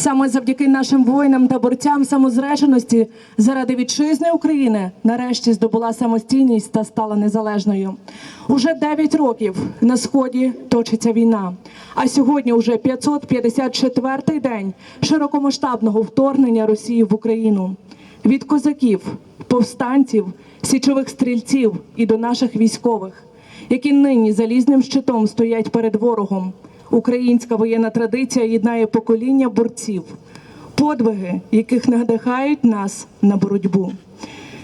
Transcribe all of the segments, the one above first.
Саме завдяки нашим воїнам та борцям самозреченості заради вітчизни України нарешті здобула самостійність та стала незалежною. Уже 9 років на сході точиться війна. А сьогодні уже 554-й день широкомасштабного вторгнення Росії в Україну. Від козаків, повстанців, січових стрільців і до наших військових, які нині залізним щитом стоять перед ворогом. Українська воєнна традиція єднає покоління борців, подвиги, яких надихають нас на боротьбу.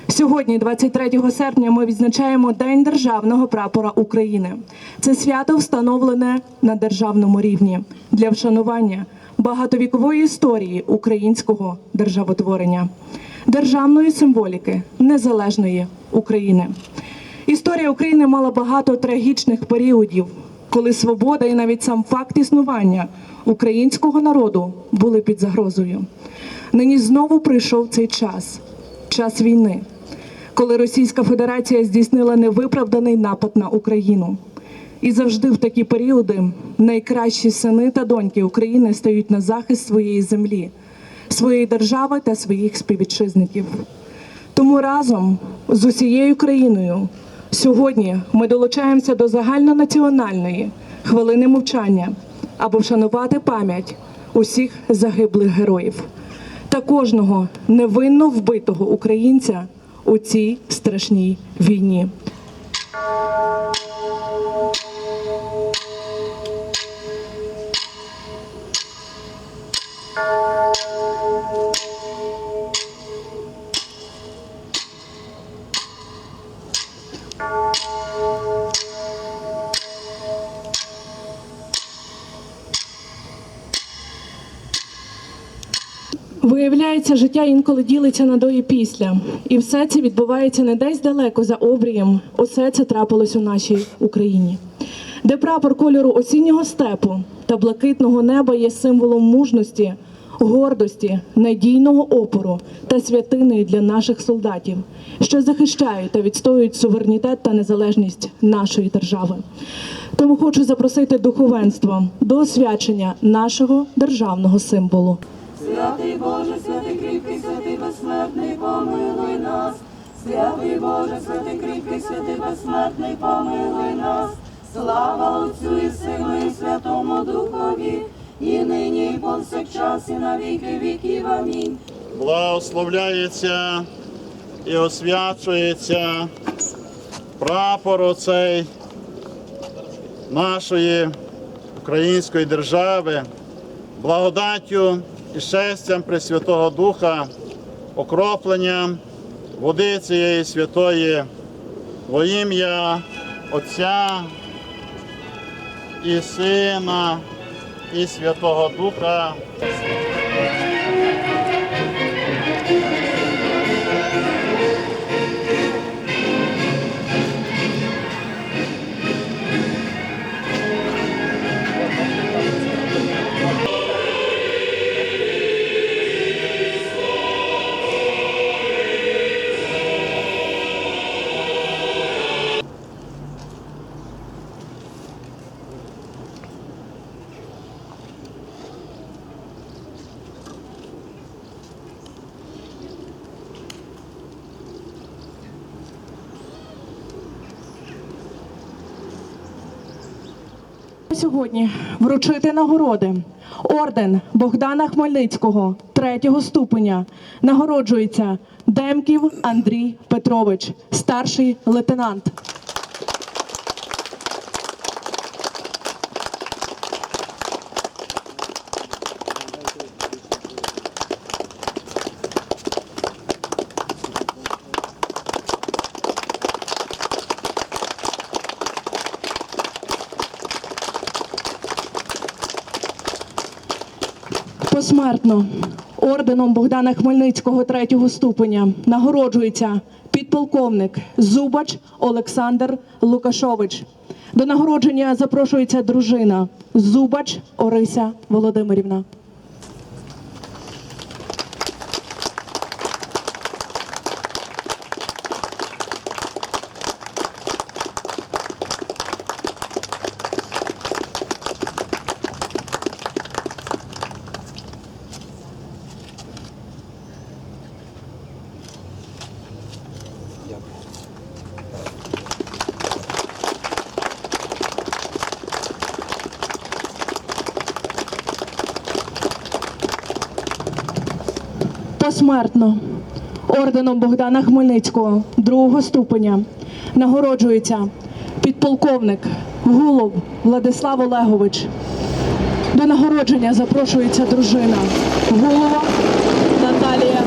Сьогодні, 23 серпня, ми відзначаємо День державного прапора України. Це свято встановлене на державному рівні для вшанування багатовікової історії українського державотворення, державної символіки незалежної України. Історія України мала багато трагічних періодів, коли свобода і навіть сам факт існування українського народу були під загрозою. Нині знову прийшов цей час час війни, коли Російська Федерація здійснила невиправданий напад на Україну. І завжди в такі періоди найкращі сини та доньки України стають на захист своєї землі, своєї держави та своїх співвітчизників. Тому разом з усією країною сьогодні ми долучаємося до загальнонаціональної хвилини мовчання, аби вшанувати пам'ять усіх загиблих героїв та кожного невинно вбитого українця у цій страшній війні. Виявляється, життя інколи ділиться на до і після, і все це відбувається не десь далеко за обрієм. Усе це трапилось у нашій Україні, де прапор кольору осіннього степу та блакитного неба є символом мужності, гордості, надійного опору та святиною для наших солдатів, що захищають та відстоюють суверенітет та незалежність нашої держави. Тому хочу запросити духовенство до освячення нашого державного символу. Святий Боже, святий кріпкий, святий безсмертний, помилуй нас. Святий Боже, святий кріпкий, святий безсмертний, помилуй нас. Слава Отцю і Сину, і Святому Духові, і нині, і повсякчас, і на віки віків. Амінь. благословляється і освячується прапор оцей нашої української держави, благодаттю і щастям Пресвятого Духа, окропленням води цієї святої во ім'я Отця і Сина і Святого Духа. Сьогодні вручити нагороди. Орден Богдана Хмельницького третього ступеня нагороджується Демків Андрій Петрович, старший лейтенант. Посмертно орденом Богдана Хмельницького третього ступеня нагороджується підполковник Зубач Олександр Лукашович. До нагородження запрошується дружина Зубач Орися Володимирівна. Посмертно орденом Богдана Хмельницького другого ступеня нагороджується підполковник Гулов Владислав Олегович. До нагородження запрошується дружина Гулова Наталія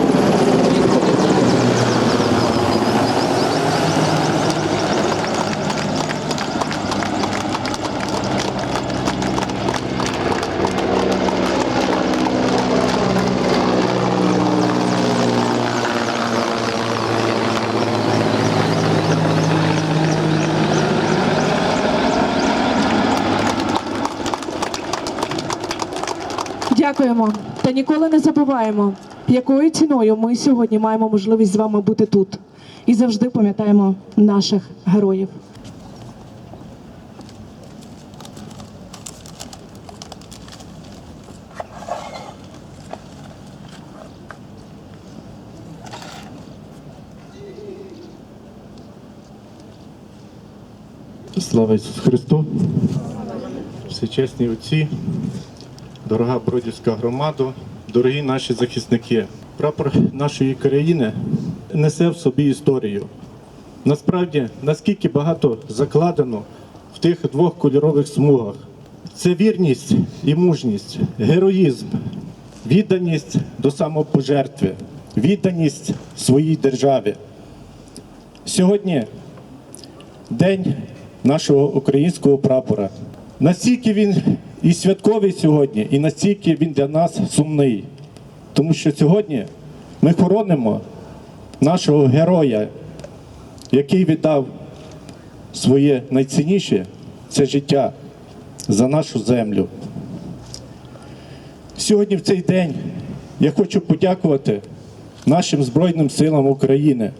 Дякуємо та ніколи не забуваємо, якою ціною ми сьогодні маємо можливість з вами бути тут і завжди пам'ятаємо наших героїв. Слава Ісусу Христу! Всечесні отці, дорога Бродівська громада, дорогі наші захисники. Прапор нашої країни несе в собі історію. Насправді, наскільки багато закладено в тих двох кольорових смугах. Це вірність і мужність, героїзм, відданість до самопожертви, відданість своїй державі. Сьогодні День нашого українського прапора. Настільки він і святковий сьогодні, і настільки він для нас сумний. Тому що сьогодні ми хоронимо нашого героя, який віддав своє найцінніше це життя за нашу землю. Сьогодні в цей день я хочу подякувати нашим Збройним силам України.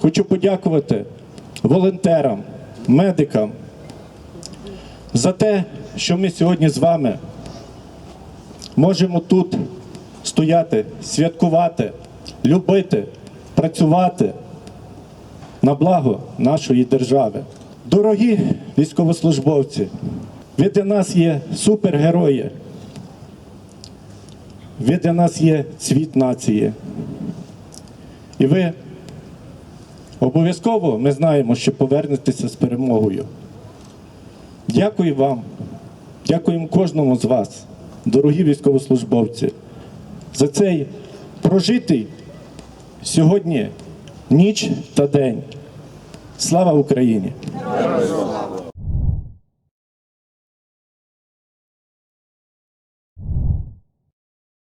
Хочу подякувати волонтерам, медикам за те, що ми сьогодні з вами можемо тут стояти, святкувати, любити, працювати на благо нашої держави. Дорогі військовослужбовці, ви для нас є супергерої. Ви для нас є цвіт нації. І ви Обов'язково ми знаємо, що повернетеся з перемогою. Дякую вам, дякуємо кожному з вас, дорогі військовослужбовці, за цей прожитий сьогодні ніч та день. Слава Україні!